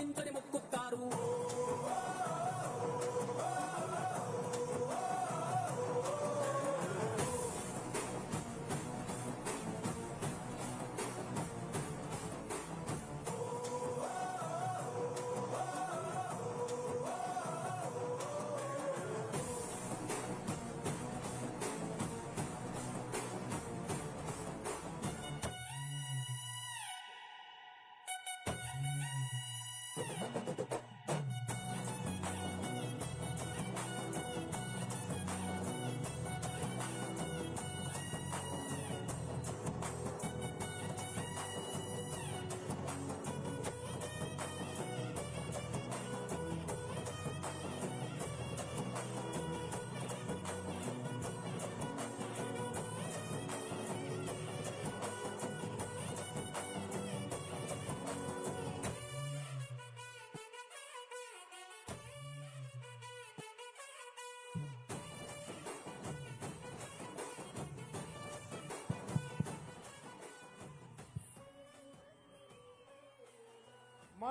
メントでも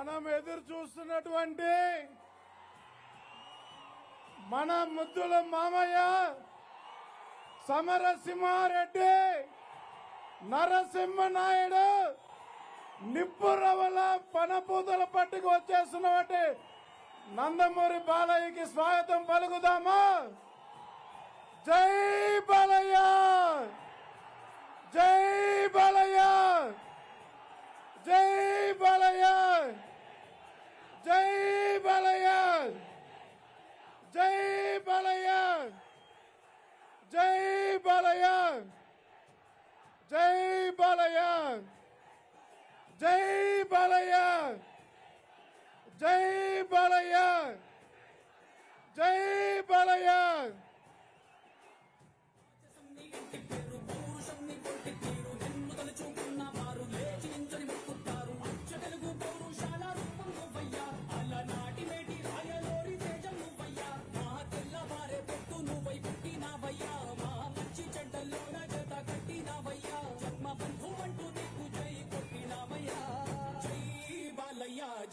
మనం ఎదురు చూస్తున్నటువంటి మన ముద్దుల మామయ్య సమరసింహారెడ్డి నరసింహనాయుడు నిప్పురవల పనపూతల పట్టుకు వచ్చేస్తున్నటువంటి నందమూరి బాలయ్యకి స్వాగతం పలుకుదామా? జై బాలయ్య! జై బాలయ్య! జై Balayya! Jai Balayan! Jai Balayan! Jai Balayan! Jai Balayan! Jai Balayan! Jai Balayan! Jai Balayan!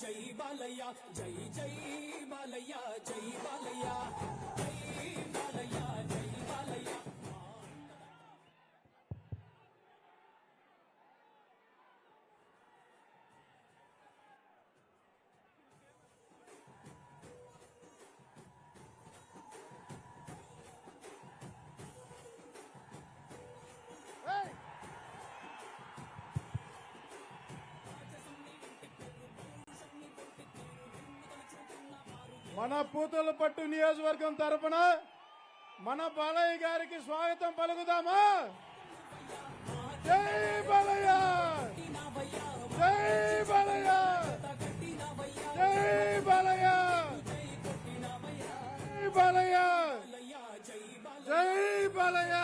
జై బాలయ్య జై జై బాలయ్య జై బాలయ్య మన పూతల పట్టు నియోజకవర్గం తరపున మన బాలయ్య గారికి స్వాగతం పలుకుదామా? జై బాలయ్య! జై బాలయ్య! జై బాలయ్య! జై బాలయ్య! జై బాలయ్య!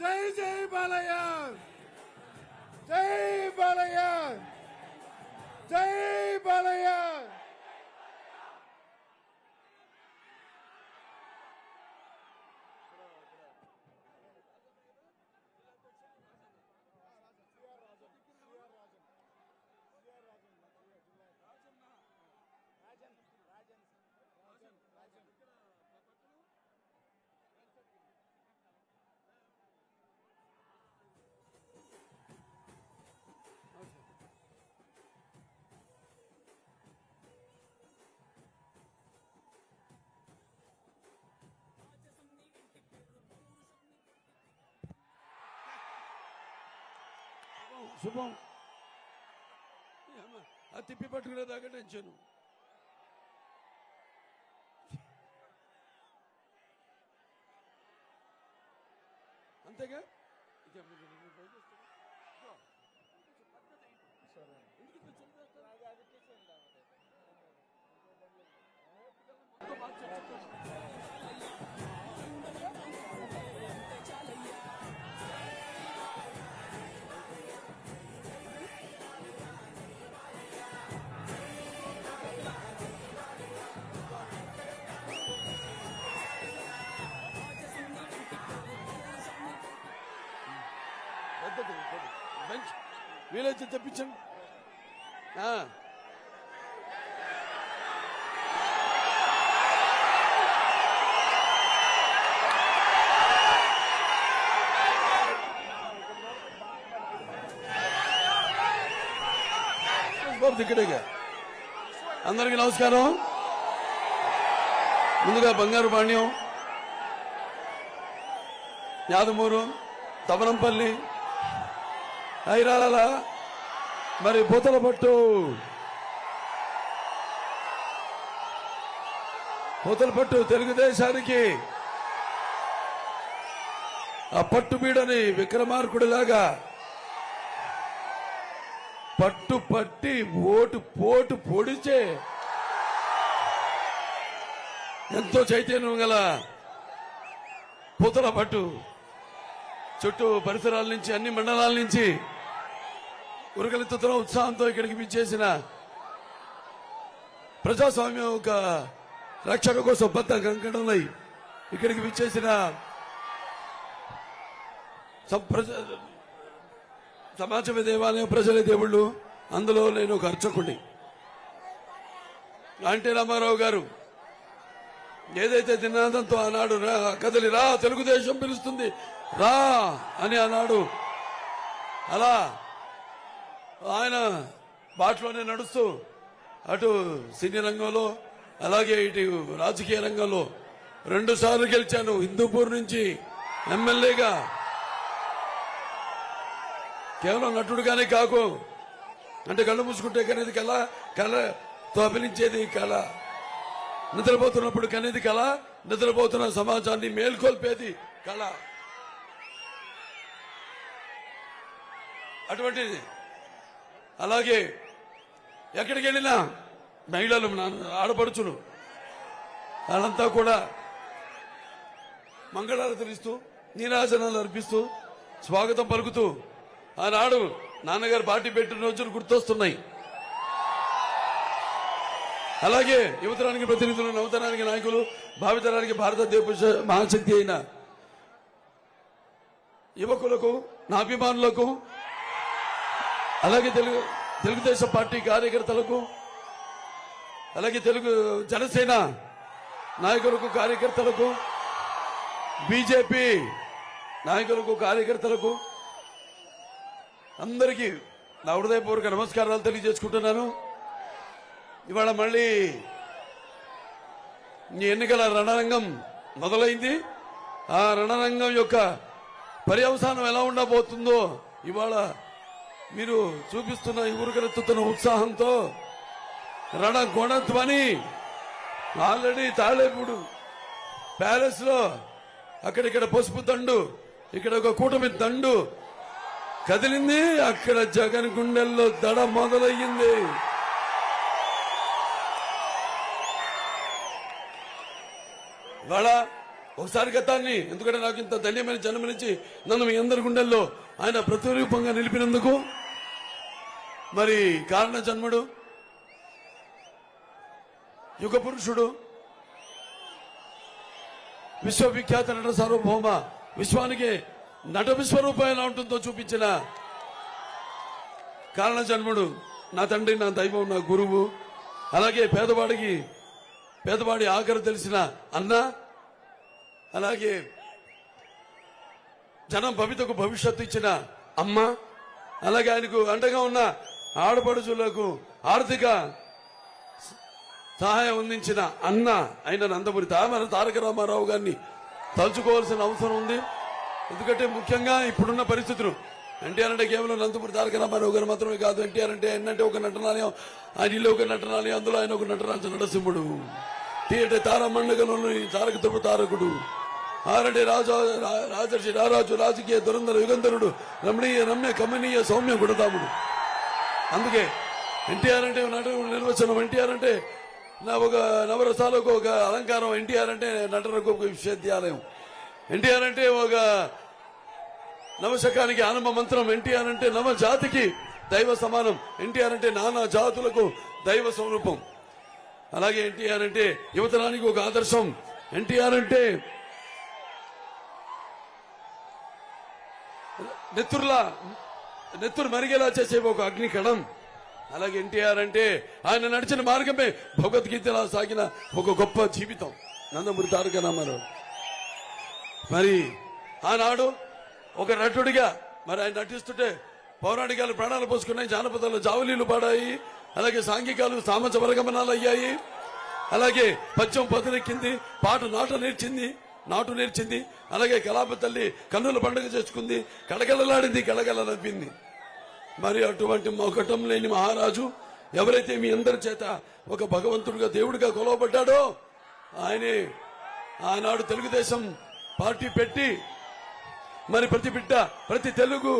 జై జై బాలయ్య! జై బాలయ్య! జై బాలయ్య! శుభం. ఆ తిప్పి పట్టుకునే దాకా టెన్షన్. అంతేగా? ఇక వీలైతే తెప్పించండి. అందరికి అందరికీ నమస్కారం. ముందుగా బంగారు పాణ్యం యాదమూరు తవనంపల్లి తమనంపల్లి ఐరాల మరి పూతల పట్టు. పూతల పట్టు తెలుగుదేశానికి. ఆ పట్టు బీడని విక్రమార్కుడిలాగా. పట్టు పట్టి ఓటు పోటు పొడిచే. ఎంతో చైతన్యం గల పూతల పట్టు. చుట్టూ పరిసరాల నుంచి అన్ని మండలాల నుంచి. ఉరకలెత్తుతున్న ఉత్సాహంతో ఇక్కడికి విచ్చేసిన ప్రజాస్వామ్యం ఒక రక్షణ కోసం బద్ద కంకణంలో ఇక్కడికి విచ్చేసిన సమాజమే దేవాలయం ప్రజలే దేవుళ్ళు. అందులో నేను ఒక అర్చకుడి అంటే రామారావు గారు ఏదైతే నినాదంతో ఆనాడు రా కదలి రా తెలుగుదేశం పిలుస్తుంది రా అని అన్నాడు అలా ఆయన బాటలోనే నడుస్తూ అటు సినీ రంగంలో అలాగే ఇటు రాజకీయ రంగంలో రెండు సార్లు గెలిచాను. హిందూపూర్ నుంచి ఎమ్మెల్యేగా. కేవలం నటుడుగానే కాకు. అంటే కళ్ళు మూసుకుంటే కనేది కళ కళ తోపిలించేది కళ. నిద్రపోతున్నప్పుడు కనేది కళ నిద్రపోతున్న సమాజాన్ని మేల్కొల్పేది కళ. అటువంటిది అలాగే ఎక్కడికి వెళ్ళినా మహిళలు నా ఆడపడుచులు వాళ్ళంతా కూడా మంగళారతులు ఇస్తూ నీరాజనాలు అర్పిస్తూ స్వాగతం పలుకుతూ ఆనాడు నాన్నగారు పార్టీ పెట్టిన రోజులు గుర్తొస్తున్నాయి. అలాగే యువతరానికి ప్రతినిధులు నవతరానికి నాయకులు భావితరానికి భారతదేశ మహాశక్తి అయిన యువకులకు నా అభిమానులకు అలాగే తెలుగు తెలుగుదేశం పార్టీ కార్యకర్తలకు అలాగే తెలుగు జనసేన నాయకులకు కార్యకర్తలకు బీజేపీ నాయకులకు కార్యకర్తలకు అందరికీ నా హృదయపూర్వక నమస్కారాలు తెలియజేసుకుంటున్నాను. ఇవాళ మళ్ళీ ఈ ఎన్నికల రణరంగం మొదలైంది. ఆ రణరంగం యొక్క పర్యవసానం ఎలా ఉండబోతుందో ఇవాళ మీరు చూపిస్తున్న ఈ ఉత్సాహంతో రణ గుణధ్వని ఆల్రెడీ తాళేపూడు ప్యాలెస్లో అక్కడిక్కడ పసుపు దండు ఇక్కడ ఒక కూటమి దండు కదిలింది. అక్కడ జగన్ గుండెల్లో దడ మొదలయ్యింది. దడ ఒకసారి గతాన్ని ఎందుకంటే నాకు ఇంత ధన్యమైన జన్మనిచ్చి నన్ను మీ అందరి గుండెల్లో ఆయన ప్రతిరూపంగా నిలిపినందుకు. మరి కారణ జన్ముడు యుగ పురుషుడు విశ్వవిఖ్యాత నట సార్వభౌమ విశ్వానికి నట విశ్వరూపం ఎలా ఉంటుందో చూపించిన కారణ జన్ముడు. నా తండ్రి నా దైవం నా గురువు అలాగే పేదవాడికి పేదవాడి ఆఖరు తెలిసిన అన్న అలాగే జనం భవితకు భవిష్యత్తు ఇచ్చిన అమ్మ అలాగే ఆయనకు అండగా ఉన్న ఆడపడుచులకు ఆర్థిక సహాయం అందించిన అన్న అయిన నందమూరి తామర తారక రామారావు గారిని తలుచుకోవాల్సిన అవసరం ఉంది. ఎందుకంటే ముఖ్యంగా ఇప్పుడున్న పరిస్థితులు ఎన్టీఆర్ అంటే కేవలం నందమూరి తారక రామారావు గారు మాత్రమే కాదు ఎన్టీఆర్ అంటే ఎన్నంటే ఒక నటనాలయం ఆయన ఇల్లు ఒక నటనాలయం అందులో ఆయన ఒక నటరాజ నరసింహుడు. టీ అంటే తారమండగంలోని తారక ధ్రువ తారకుడు. ఆరంటే రాజా రా- రాజర్షి రారాజు రాజకీయ దురంధర యుగంధరుడు రమణీయ రమ్య కమనీయ సౌమ్య గుణతాముడు అందుకే ఎన్టీఆర్ అంటే నటు నిర్వచనం ఎన్టీఆర్ అంటే నా ఒక నవరసాలకు ఒక అలంకారం ఎన్టీఆర్ అంటే నటనకు ఒక విశ్వవిద్యాలయం. ఎన్టీఆర్ అంటే ఒక నవశకానికి ఆనంద మంత్రం ఎన్టీఆర్ అంటే నవ జాతికి దైవ సమానం ఎన్టీఆర్ అంటే నానా జాతులకు దైవ స్వరూపం. అలాగే ఎన్టీఆర్ అంటే యువతరానికి ఒక ఆదర్శం ఎన్టీఆర్ అంటే నెత్తురులా నెత్తురు మరిగేలా చేసే ఒక అగ్నికణం. అలాగే ఎన్టీఆర్ అంటే ఆయన నడిచిన మార్గమే భగవద్గీతలా సాగిన ఒక గొప్ప జీవితం. నందమూరి తారక రామారావు. మరి ఆనాడు ఒక నటుడిగా మరి ఆయన నటిస్తుంటే పౌరాణికాలు ప్రాణాలు పోసుకున్నాయి జానపదాలు జావలీలు పాడాయి అలాగే సాంఘికాలు సామాజ వర్గమనాలు అయ్యాయి అలాగే పద్యం పదునెక్కింది పాట నాట నేర్చింది. నాటు నేర్చింది అలాగే కలాప తల్లి కన్నుల పండుగ చేసుకుంది కడగలలాడింది కడగల నవ్వింది మరి అటువంటి మొకటం లేని మహారాజు ఎవరైతే మీ అందరి చేత ఒక భగవంతుడిగా దేవుడిగా కొలవబడ్డాడో ఆయనే ఆనాడు తెలుగుదేశం పార్టీ పెట్టి మరి ప్రతి బిడ్డ ప్రతి తెలుగు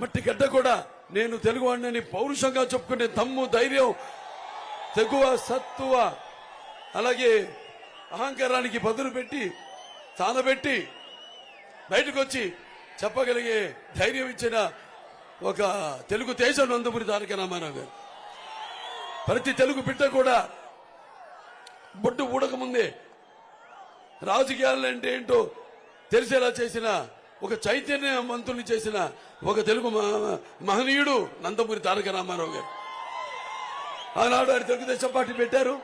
మట్టి గడ్డ కూడా నేను తెలుగు వాడిని పౌరుషంగా చెప్పుకునే తమ్ము ధైర్యం తెగువ సత్తువ అలాగే అహంకారానికి బదులు పెట్టి తానబెట్టి బయటకు వచ్చి చెప్పగలిగే ధైర్యం ఇచ్చిన ఒక తెలుగు దేశం నందమూరి తారక రామారావు గారు. ప్రతి తెలుగు బిడ్డ కూడా బొడ్డు ఊడకముందే రాజకీయాలు అంటే ఏంటో తెలిసేలా చేసిన ఒక చైతన్యవంతుల్ని చేసిన ఒక తెలుగు మహనీయుడు నందమూరి తారక రామారావు గారు. ఆనాడు ఆయన తెలుగుదేశం పార్టీ పెట్టారు.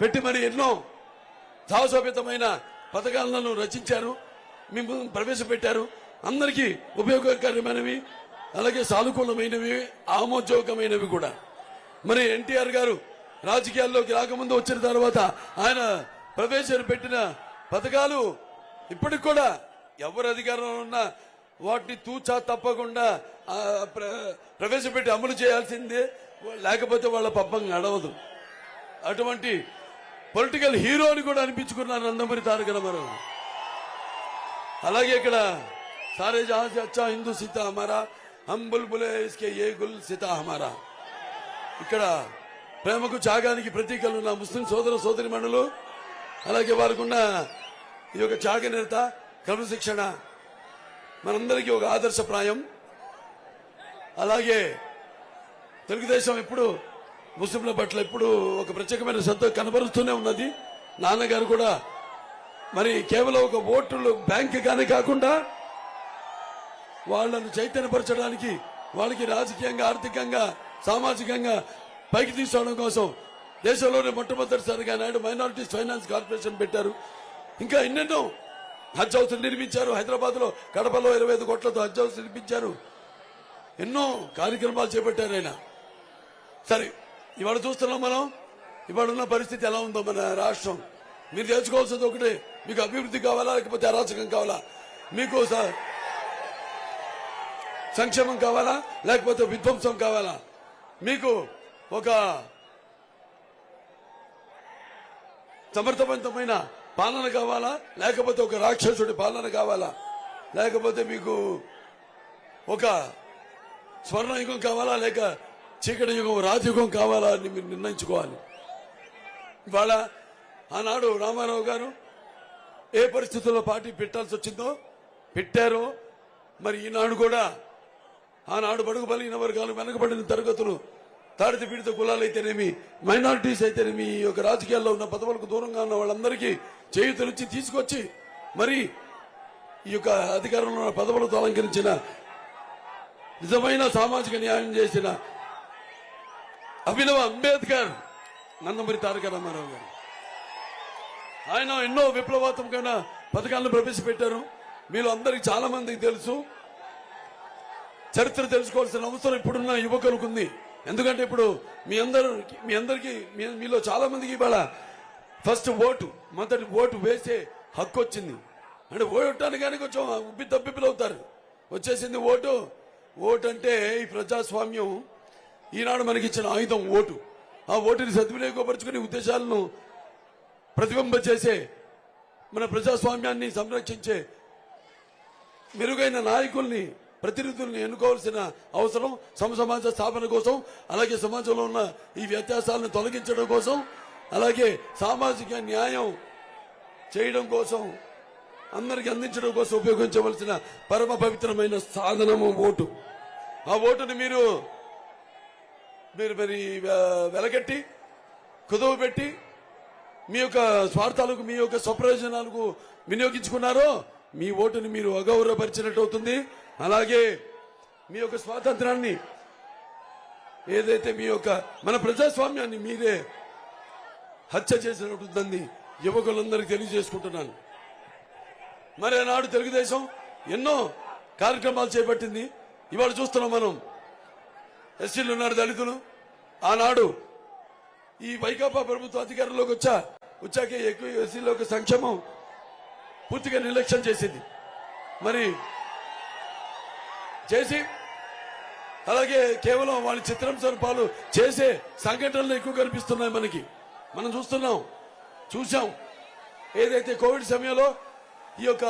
పెట్టి మరి ఎన్నో సాహసోపేతమైన పథకాలను రచించారు మేము ప్రవేశపెట్టారు. అందరికీ ఉపయోగకరమైనవి అలాగే సానుకూలమైనవి ఆమోదయోగమైనవి కూడా. మరి ఎన్టీఆర్ గారు రాజకీయాల్లోకి రాకముందు వచ్చిన తర్వాత ఆయన ప్రవేశపెట్టిన పథకాలు ఇప్పటికి కూడా ఎవరు అధికారంలో ఉన్నా వాటిని తూచా తప్పకుండా ప్ర- ప్రవేశపెట్టి అమలు చేయాల్సిందే. లేకపోతే వాళ్ళ పబ్బం గడవదు అటువంటి పొలిటికల్ హీరో అని కూడా అనిపించుకున్నారు నందమూరి తారక రామారావు. అలాగే ఇక్కడ సారే జహాజ్ అచ్చా హిందూ సీతా హమారా హమ్ బుల్బులే ఇస్కే ఏ గుల్ సీతా హమారా. ఇక్కడ ప్రేమకు త్యాగానికి ప్రతీకలు ఉన్న ముస్లిం సోదర సోదరి మండలు అలాగే వారికి ఉన్న ఈ యొక్క త్యాగనిరత క్రమశిక్షణ మనందరికీ ఒక ఆదర్శ ప్రాయం. అలాగే తెలుగుదేశం ఎప్పుడు ముస్లింల పట్ల ఇప్పుడు ఒక ప్రత్యేకమైన శ్రద్ధ కనబరుస్తూనే ఉన్నది. నాన్నగారు కూడా మరి కేవలం ఒక ఓటులు బ్యాంక్ కానీ కాకుండా వాళ్ళను చైతన్యపరచడానికి వాళ్ళకి రాజకీయంగా ఆర్థికంగా సామాజికంగా పైకి తీసుకోవడం కోసం దేశంలోనే మొట్టమొదటిసారిగా నాయుడు మైనారిటీస్ ఫైనాన్స్ కార్పొరేషన్ పెట్టారు. ఇంకా ఎన్నెన్నో హజ్ హౌస్ నిర్మించారు. హైదరాబాద్లో కడపలో ఇరవై ఐదు కోట్లతో హజ్ హౌస్ నిర్మించారు. ఎన్నో కార్యక్రమాలు చేపట్టారు ఆయన. సరే ఇవాళ చూస్తున్నాం మనం. ఇవాడున్న ఉన్న పరిస్థితి ఎలా ఉందో మన రాష్ట్రం. మీరు తెలుసుకోవాల్సింది ఒకటే. మీకు అభివృద్ధి కావాలా లేకపోతే అరాచకం కావాలా? మీకు సంక్షేమం కావాలా లేకపోతే విధ్వంసం కావాలా? మీకు ఒక సమర్థవంతమైన పాలన కావాలా లేకపోతే ఒక రాక్షసుడి పాలన కావాలా? లేకపోతే మీకు ఒక స్వర్ణయుగం కావాలా లేక చీకటి యుగం రాజయుగం కావాలా అని మీరు నిర్ణయించుకోవాలి. ఇవాళ ఆనాడు రామారావు గారు ఏ పరిస్థితుల్లో పార్టీ పెట్టాల్సి వచ్చిందో పెట్టారో మరి ఈనాడు కూడా ఆనాడు బడుగు బలిగిన వర్గాలు వెనకబడిన తరగతులు తాడిత పీడిత కులాలు అయితేనేమి మైనారిటీస్ అయితేనేమి ఈ యొక్క రాజకీయాల్లో ఉన్న పదవులకు దూరంగా ఉన్న వాళ్ళందరికీ చేయుతలిచ్చి తీసుకొచ్చి మరి ఈ యొక్క అధికారంలో ఉన్న పదవులతో అలంకరించిన నిజమైన సామాజిక న్యాయం చేసిన అభినవ అంబేద్కర్ నందమూరి తారక రామారావు గారు. ఆయన ఎన్నో విప్లవాత్మకమైన పథకాలను ప్రవేశపెట్టారు. మీరు అందరికి చాలా మందికి తెలుసు. చరిత్ర తెలుసుకోవాల్సిన అవసరం ఇప్పుడున్న యువకులకు ఉంది. ఎందుకంటే ఇప్పుడు మీ అందరూ మీ అందరికీ మీ- మీలో చాలా మందికి ఇవాళ ఫస్ట్ ఓటు మొదటి ఓటు వేసే హక్కు వచ్చింది. అంటే ఓటానికి కానీ కొంచెం ఉబ్బి తప్పిపిలు అవుతారు వచ్చేసింది ఓటు. ఓటు అంటే ఈ ప్రజాస్వామ్యం ఈనాడు మనకి ఇచ్చిన ఆయుధం ఓటు. ఆ ఓటుని సద్వినియోగపరుచుకునే ఉద్దేశాలను ప్రతిబింబ చేసే మన ప్రజాస్వామ్యాన్ని సంరక్షించే మెరుగైన నాయకుల్ని ప్రతినిధుల్ని ఎన్నుకోవాల్సిన అవసరం సమ సమాజ స్థాపన కోసం అలాగే సమాజంలో ఉన్న ఈ వ్యత్యాసాలను తొలగించడం కోసం అలాగే సామాజిక న్యాయం చేయడం కోసం అందరికి అందించడం కోసం ఉపయోగించవలసిన పరమ పవిత్రమైన సాధనము ఓటు. ఆ ఓటుని మీరు మీరు మరి వెలగట్టి కుదువ పెట్టి మీ యొక్క స్వార్థాలకు మీ యొక్క స్వప్రయోజనాలకు వినియోగించుకున్నారో మీ ఓటుని మీరు అగౌరవపరిచినట్టు అవుతుంది. అలాగే మీ యొక్క స్వాతంత్రాన్ని ఏదైతే మీ యొక్క మన ప్రజాస్వామ్యాన్ని మీరే హత్య చేసినట్టుందని యువకులందరికీ తెలియజేసుకుంటున్నాను. మరి ఆనాడు తెలుగుదేశం ఎన్నో కార్యక్రమాలు చేపట్టింది. ఇవాళ చూస్తున్నాం మనం. ఎస్సీలు ఉన్నారు దళితులు. ఆనాడు ఈ వైకాపా ప్రభుత్వ అధికారంలోకి వచ్చా వచ్చాక ఎక్కువ ఎస్సీలోకి సంక్షేమం పూర్తిగా నిర్లక్ష్యం చేసింది. మరి చేసి అలాగే కేవలం వాళ్ళ చిత్రం పాలు చేసే సంఘటనలు ఎక్కువ కనిపిస్తున్నాయి మనకి. మనం చూస్తున్నాం చూసాం ఏదైతే కోవిడ్ సమయంలో ఈ యొక్క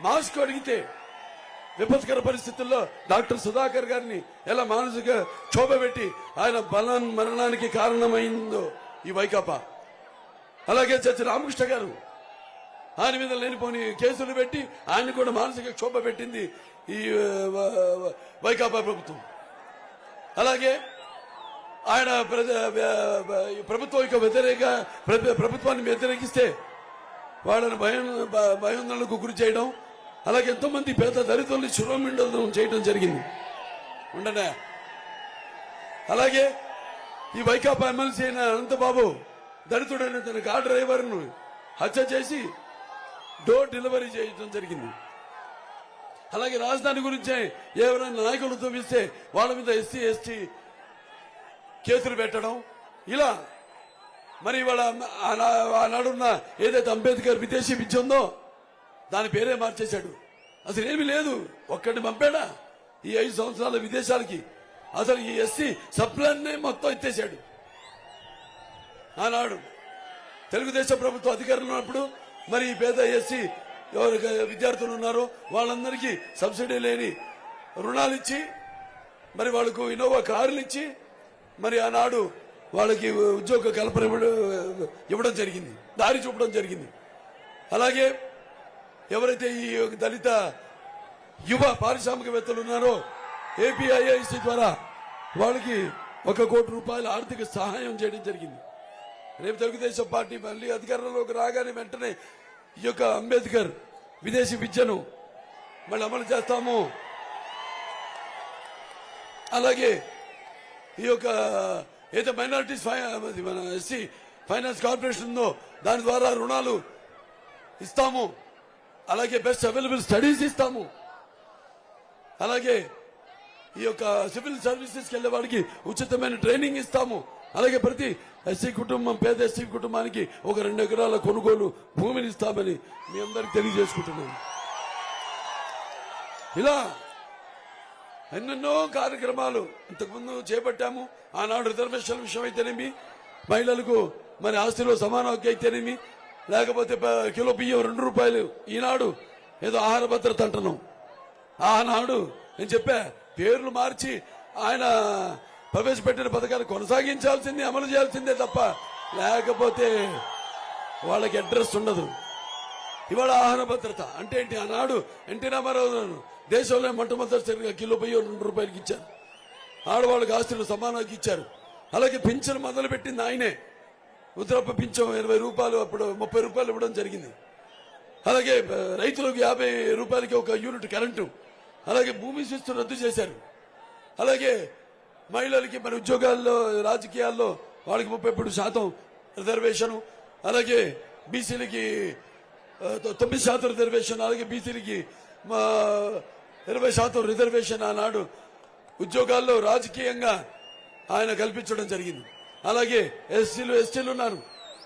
మాస్క్ అడిగితే విపత్కర పరిస్థితుల్లో డాక్టర్ సుధాకర్ గారిని ఎలా మానసిక క్షోభ పెట్టి ఆయన బలం మరణానికి కారణమైందో ఈ వైకాపా. అలాగే చచ్చి రామకృష్ణ గారు ఆయన మీద లేనిపోని కేసులు పెట్టి ఆయన కూడా మానసిక క్షోభ పెట్టింది ఈ వైకాపా ప్రభుత్వం. అలాగే ఆయన ప్రజ- ప్రభుత్వం యొక్క వ్యతిరేక ప్ర- ప్రభుత్వాన్ని వ్యతిరేకిస్తే వాళ్ళని భయం భయోందనలకు గురి చేయడం అలాగే ఎంతో మంది పేద దళితుల్ని శిరోమిండలం చేయడం జరిగింది. ఉండనే. అలాగే ఈ వైకాపా ఎమ్మెల్సీ అయిన అనంతబాబు దళితుడైన తన కార్ డ్రైవర్ను హత్య చేసి డోర్ డెలివరీ చేయడం జరిగింది. అలాగే రాజధాని గురించే ఎవరైనా నాయకులు చూపిస్తే వాళ్ళ మీద ఎస్సీ ఎస్టీ కేసులు పెట్టడం. ఇలా మరి వాళ్ళ ఆనాడున్న ఏదైతే అంబేద్కర్ విదేశీ విద్య ఉందో దాని పేరే మార్చేశాడు. అసలు ఏమీ లేదు. ఒక్కడిని పంపాడా? ఈ ఐదు సంవత్సరాల విదేశాలకి. అసలు ఈ ఎస్సీ సప్లాన్నే మొత్తం ఎత్తేసాడు ఆనాడు తెలుగుదేశం ప్రభుత్వం అధికారంలో ఉన్నప్పుడు మరి ఈ పేద ఎస్సీ ఎవరు విద్యార్థులు ఉన్నారో వాళ్ళందరికీ సబ్సిడీ లేని రుణాలు ఇచ్చి మరి వాళ్ళకు ఇన్నోవా కార్లు ఇచ్చి మరి ఆనాడు వాళ్ళకి ఉద్యోగ కల్పన ఇవ్వడం- ఇవ్వడం జరిగింది. దారి చూపడం జరిగింది. అలాగే ఎవరైతే ఈ దళిత యువ పారిశ్రామికవేత్తలు ఉన్నారో ఏపీఐఐసి ద్వారా వాళ్ళకి ఒక కోటి రూపాయల ఆర్థిక సహాయం చేయడం జరిగింది. రేపు తెలుగుదేశం పార్టీ మళ్ళీ అధికారంలోకి రాగానే వెంటనే ఈ యొక్క అంబేద్కర్ విదేశీ విద్యను మళ్ళీ అమలు చేస్తాము. అలాగే ఈ యొక్క ఏదో మైనారిటీస్ మన ఎస్సీ ఫైనాన్స్ కార్పొరేషన్ ఉందో దాని ద్వారా రుణాలు ఇస్తాము. అలాగే బెస్ట్ అవైలబుల్ స్టడీస్ ఇస్తాము. అలాగే ఈ యొక్క సివిల్ సర్వీసెస్కి వెళ్ళే వాడికి ఉచితమైన ట్రైనింగ్ ఇస్తాము. అలాగే ప్రతి ఎస్సీ కుటుంబం పేద ఎస్సీ కుటుంబానికి ఒక రెండు ఎకరాల కొనుగోలు భూమిని ఇస్తామని మీ అందరికి తెలియజేసుకుంటున్నాను. ఇలా ఎన్నెన్నో కార్యక్రమాలు ఇంతకుముందు చేపట్టాము. ఆనాడు రిజర్వేషన్ విషయం అయితేనేమి మహిళలకు మరి ఆస్తిలో సమాన హక్కు అయితేనేమి లేకపోతే కిలో బియ్యం రెండు రూపాయలు. ఈనాడు ఏదో ఆహార భద్రత అంటున్నాం. ఆనాడు నేను చెప్పా పేర్లు మార్చి ఆయన ప్రవేశపెట్టిన పథకాన్ని కొనసాగించాల్సిందే అమలు చేయాల్సిందే తప్ప లేకపోతే వాళ్ళకి అడ్రస్ ఉండదు. ఇవాళ ఆహార భద్రత అంటే ఏంటి? ఆనాడు ఎన్టీ రామారావు దేశంలో మొట్టమొదటిసారిగా కిలో బియ్యం రెండు రూపాయలకి ఇచ్చారు. ఆడవాళ్ళకి ఆస్తులు సమానానికి ఇచ్చారు. అలాగే పింఛను మొదలు పెట్టింది ఆయనే. ఉత్తరప్ప పింఛం ఇరవై రూపాయలు అప్పుడు ముప్పై రూపాయలు ఇవ్వడం జరిగింది. అలాగే రైతులకు యాభై రూపాయలకి ఒక యూనిట్ కరెంటు అలాగే భూమి శిస్తు రద్దు చేశారు. అలాగే మహిళలకి మరి ఉద్యోగాల్లో రాజకీయాల్లో వాళ్ళకి ముప్పై మూడు శాతం రిజర్వేషన్ అలాగే బీసీలకి తొమ్మిది శాతం రిజర్వేషన్ అలాగే బీసీలకి ఇరవై శాతం రిజర్వేషన్ ఆనాడు ఉద్యోగాల్లో రాజకీయంగా ఆయన కల్పించడం జరిగింది. అలాగే ఎస్సీలు ఎస్టీలు ఉన్నారు.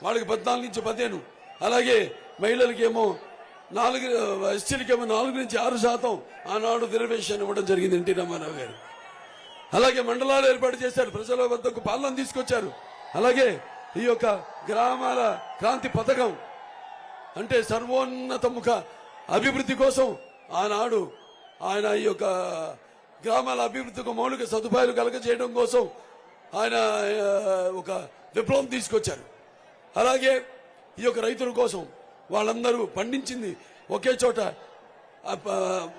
వాళ్ళకి పద్నాలుగు నుంచి పదిహేను. అలాగే మహిళలకేమో నాలుగు ఎస్టీలకేమో నాలుగు నుంచి ఆరు శాతం ఆనాడు రిజర్వేషన్ ఇవ్వడం జరిగింది ఎన్టీ రామారావు గారు. అలాగే మండలాలు ఏర్పాటు చేశారు. ప్రజల వద్దకు పాలన తీసుకొచ్చారు. అలాగే ఈ యొక్క గ్రామాల క్రాంతి పథకం అంటే సర్వోన్నతముఖ అభివృద్ధి కోసం ఆనాడు ఆయన ఈ యొక్క గ్రామాల అభివృద్ధికి మౌలిక సదుపాయాలు కలగజేయడం కోసం ఆయన ఒక విప్లవం తీసుకొచ్చారు. అలాగే ఈ యొక్క రైతుల కోసం వాళ్ళందరూ పండించింది ఒకే చోట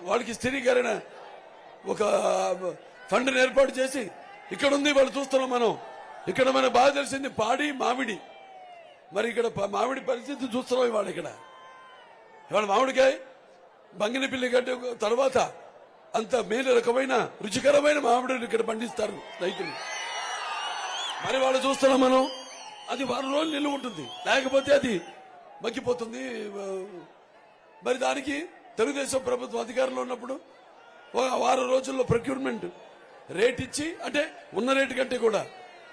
వాళ్ళకి స్థిరీకరణ ఒక ఫండ్ని ఏర్పాటు చేసి ఇక్కడ ఉంది వాళ్ళు చూస్తున్నాం మనం. ఇక్కడ మనకు బాగా తెలిసింది పాడి మామిడి. మరి ఇక్కడ మామిడి పరిస్థితి చూస్తున్నాం ఇవాళ ఇక్కడ. ఇవాళ మామిడికాయ బంగిన పిల్లి కంటే తర్వాత అంత మేలు రకమైన రుచికరమైన మామిడిని ఇక్కడ పండిస్తారు రైతులు. మరి వాళ్ళు చూస్తున్నాం మనం. అది వారం రోజులు నిల్వ ఉంటుంది. లేకపోతే అది మగ్గిపోతుంది. మరి దానికి తెలుగుదేశం ప్రభుత్వం అధికారంలో ఉన్నప్పుడు ఒక వారం రోజుల్లో ప్రొక్యూర్మెంట్ రేట్ ఇచ్చి అంటే ఉన్న రేటు కంటే కూడా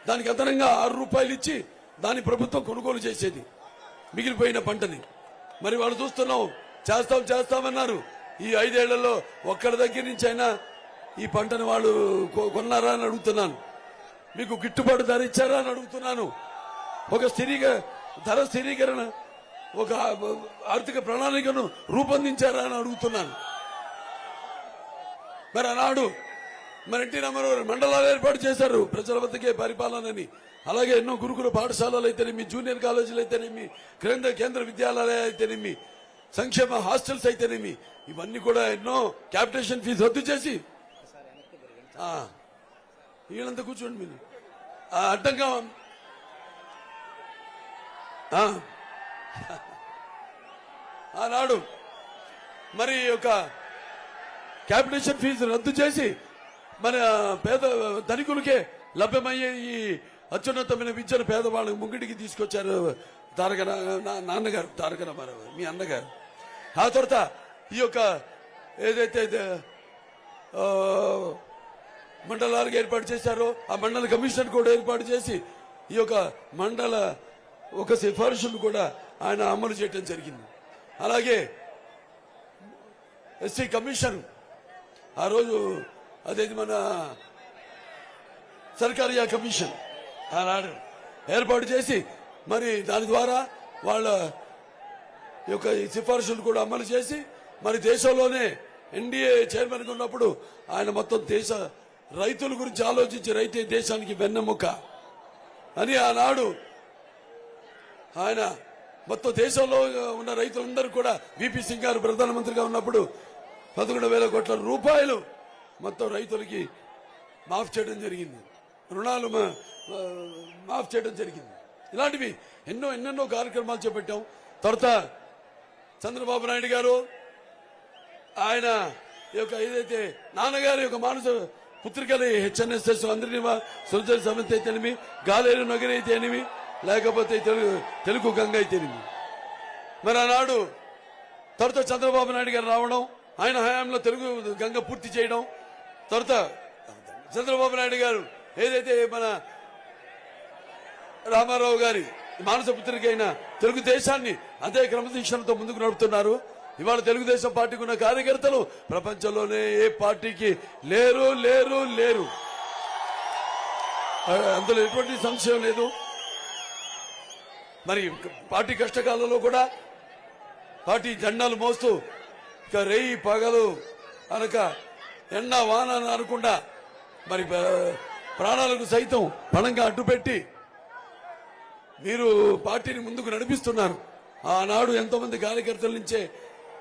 దానికి అదనంగా ఆరు రూపాయలు ఇచ్చి దాని ప్రభుత్వం కొనుగోలు చేసేది. మిగిలిపోయిన పంటని. మరి వాళ్ళు చూస్తున్నాం చేస్తాం చేస్తామన్నారు. ఈ ఐదేళ్ళలో ఒక్కడి దగ్గర నుంచి అయినా ఈ పంటను వాళ్ళు కొ- కొన్నారా అని అడుగుతున్నాను. మీకు గిట్టుబాటు ధర ఇచ్చారా అని అడుగుతున్నాను. ఒక స్థిరీక ధర స్థిరీకరణ ఒక ఆర్థిక ప్రణాళికను రూపొందించారా అని అడుగుతున్నాను. మరి ఆనాడు మరి ఎన్టీ రామారావు మండలాలు ఏర్పాటు చేశారు ప్రజల వద్దకే పరిపాలనని. అలాగే ఎన్నో గురుకుల పాఠశాలలు అయితేనేమి జూనియర్ కాలేజీలు అయితేనేమి కేంద్ర కేంద్ర విద్యాలయాలు అయితేనేమి సంక్షేమ హాస్టల్స్ అయితేనేమి ఇవన్నీ కూడా ఎన్నో క్యాపిటేషన్ ఫీజు రద్దు చేసి. ఆ, వీళ్ళంతా కూర్చోండి మీరు. అడ్డంగా ఆనాడు మరి ఒక క్యాపిటేషన్ ఫీజు రద్దు చేసి మన పేద ధనికులకే లభ్యమయ్యే ఈ అత్యున్నతమైన విద్యను పేదవాళ్ళకి ముంగిటికి తీసుకొచ్చారు తారక నాన్నగారు తారక రామారావు మీ అన్నగారు. ఆ తర్వాత ఈ యొక్క ఏదైతే మండలాలకు ఏర్పాటు చేశారో ఆ మండల కమిషన్ కూడా ఏర్పాటు చేసి ఈ యొక్క మండల ఒక సిఫార్సును కూడా ఆయన అమలు చేయటం జరిగింది. అలాగే ఎస్సీ కమిషన్ ఆ రోజు అదేది మన సర్కారియా కమిషన్ ఆనాడు ఏర్పాటు చేసి మరి దాని ద్వారా వాళ్ళ యొక్క ఈ సిఫార్సులు కూడా అమలు చేసి మరి దేశంలోనే ఎన్డీఏ చైర్మన్ ఉన్నప్పుడు ఆయన మొత్తం దేశ రైతుల గురించి ఆలోచించి రైతే దేశానికి వెన్నెముక అని ఆనాడు ఆయన మొత్తం దేశంలో ఉన్న రైతులందరూ కూడా విపి సింగ్ గారు ప్రధానమంత్రిగా ఉన్నప్పుడు పదకొండు వేల కోట్ల రూపాయలు మొత్తం రైతులకి మాఫ్ చేయడం జరిగింది. రుణాలు మాఫ్ చేయడం జరిగింది. ఇలాంటివి ఎన్నో ఎన్నెన్నో కార్యక్రమాలు చేపట్టాం. తర్వాత చంద్రబాబు నాయుడు గారు ఆయన యొక్క ఏదైతే నాన్నగారి యొక్క మానస పుత్రికలు హెచ్ఎన్ఎస్ఎస్ అందరినీ సృజన సమితి అయితేనేమి గాలేరు నగరి అయితేనేమి లేకపోతే తెలుగు తెలుగు గంగ అయితేనిమి. మరి ఆనాడు తర్వాత చంద్రబాబు నాయుడు గారు రావడం ఆయన హయాంలో తెలుగు గంగ పూర్తి చేయడం తర్వాత చంద్రబాబు నాయుడు గారు ఏదైతే మన రామారావు గారి మానస పుత్రికైన తెలుగుదేశాన్ని అదే క్రమశిక్షణతో ముందుకు నడుపుతున్నారు ఇవాళ తెలుగుదేశం పార్టీకి ఉన్న కార్యకర్తలు ప్రపంచంలోనే ఏ పార్టీకి లేరు లేరు లేరు. అందులో ఎటువంటి సంశయం లేదు. మరి పార్టీ కష్టకాలంలో కూడా పార్టీ జెండాలు మోస్తూ ఇక రేయి పగలు అనక ఎండ వాన అనుకుండా మరి ప్రాణాలకు సైతం పణంగా అడ్డుపెట్టి మీరు పార్టీని ముందుకు నడిపిస్తున్నారు. ఆనాడు ఎంతో మంది కార్యకర్తల నుంచే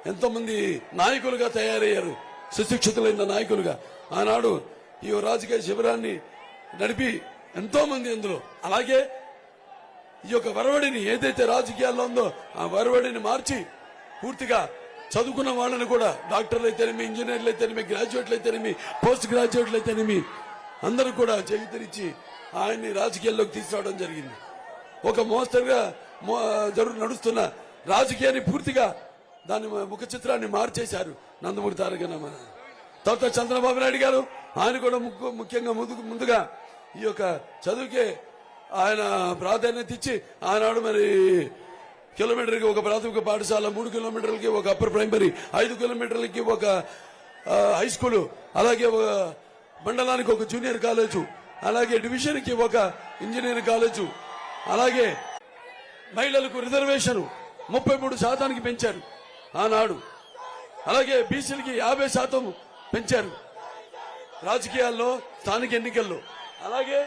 ఎంతోమంది నాయకులుగా తయారయ్యారు. సుశిక్షితులైన నాయకులుగా. ఆనాడు ఈ రాజకీయ శిబిరాన్ని నడిపి ఎంతో మంది అందులో. అలాగే ఈ యొక్క వరవడిని ఏదైతే రాజకీయాల్లో ఉందో ఆ వరవడిని మార్చి పూర్తిగా చదువుకున్న వాళ్ళని కూడా డాక్టర్లు అయితేనేమి ఇంజనీర్లు అయితేనేమి గ్రాడ్యుయేట్లు అయితేనేమి పోస్ట్ గ్రాడ్యుయేట్లు అయితేనేమి అందరూ కూడా చేయుతనిచ్చి ఆయన్ని రాజకీయాల్లోకి తీసుకురావడం జరిగింది. ఒక మోస్తరుగా మో- జరుగు నడుస్తున్న రాజకీయాన్ని పూర్తిగా దాని ముఖ చిత్రాన్ని మార్చేశారు నందమూరి తారక రామారావు తర్వాత చంద్రబాబు నాయుడు గారు ఆయన కూడా ముఖ్యంగా ముందుకు ముందుగా ఈ యొక్క చదువుకే ఆయన ప్రాధాన్యత ఇచ్చి ఆనాడు మరి కిలోమీటర్కి ఒక ప్రాథమిక పాఠశాల మూడు కిలోమీటర్లకి ఒక అప్పర్ ప్రైమరీ ఐదు కిలోమీటర్లకి ఒక హై స్కూలు అలాగే ఒక మండలానికి ఒక జూనియర్ కాలేజు అలాగే డివిజన్కి ఒక ఇంజనీరింగ్ కాలేజు అలాగే మహిళలకు రిజర్వేషన్ ముప్పై మూడు శాతానికి పెంచారు. ఆనాడు అలాగే బీసీలకి యాభై శాతం పెంచారు. రాజకీయాల్లో స్థానిక ఎన్నికల్లో అలాగే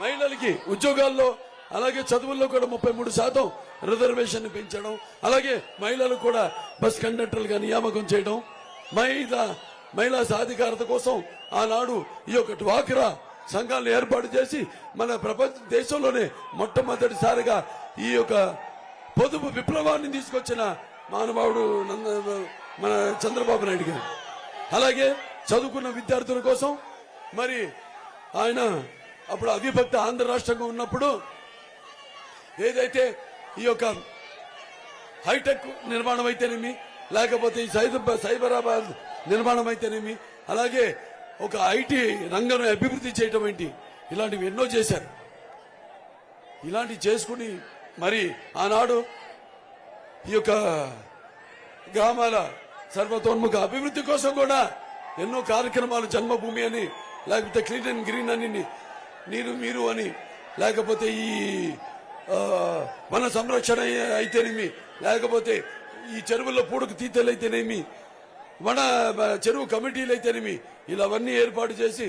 మహిళలకి ఉద్యోగాల్లో అలాగే చదువుల్లో కూడా ముప్పై మూడు శాతం రిజర్వేషన్ పెంచడం అలాగే మహిళలకు కూడా బస్ కండక్టర్లుగా నియామకం చేయడం మహిళ మహిళా సాధికారత కోసం ఆనాడు ఈ యొక్క డ్వాక్రా సంఘాలను ఏర్పాటు చేసి మన ప్రపంచ దేశంలోనే మొట్టమొదటిసారిగా ఈ యొక్క పొదుపు విప్లవాన్ని తీసుకొచ్చిన మానవాడు నంద మన చంద్రబాబు నాయుడు గారు. అలాగే చదువుకున్న విద్యార్థుల కోసం మరి ఆయన అప్పుడు అవిభక్త ఆంధ్ర రాష్ట్రంగా ఉన్నప్పుడు ఏదైతే ఈ యొక్క హైటెక్ నిర్మాణం అయితేనేమి లేకపోతే ఈ సైబర్ సైబరాబాద్ నిర్మాణం అయితేనేమి అలాగే ఒక ఐటీ రంగం అభివృద్ధి చేయటం ఏంటి ఇలాంటివి ఎన్నో చేశారు. ఇలాంటివి చేసుకుని మరి ఆనాడు ఈ యొక్క గ్రామాల సర్వతోన్ముఖ అభివృద్ధి కోసం కూడా ఎన్నో కార్యక్రమాలు జన్మభూమి అని లేకపోతే క్లీన్ అండ్ గ్రీన్ అని నీరు మీరు అని లేకపోతే ఈ వన సంరక్షణ అయితేనేమి లేకపోతే ఈ చెరువుల్లో పూడకు తీతలు అయితేనేమి మన చెరువు కమిటీలు అయితేనేమి ఇలా అవన్నీ ఏర్పాటు చేసి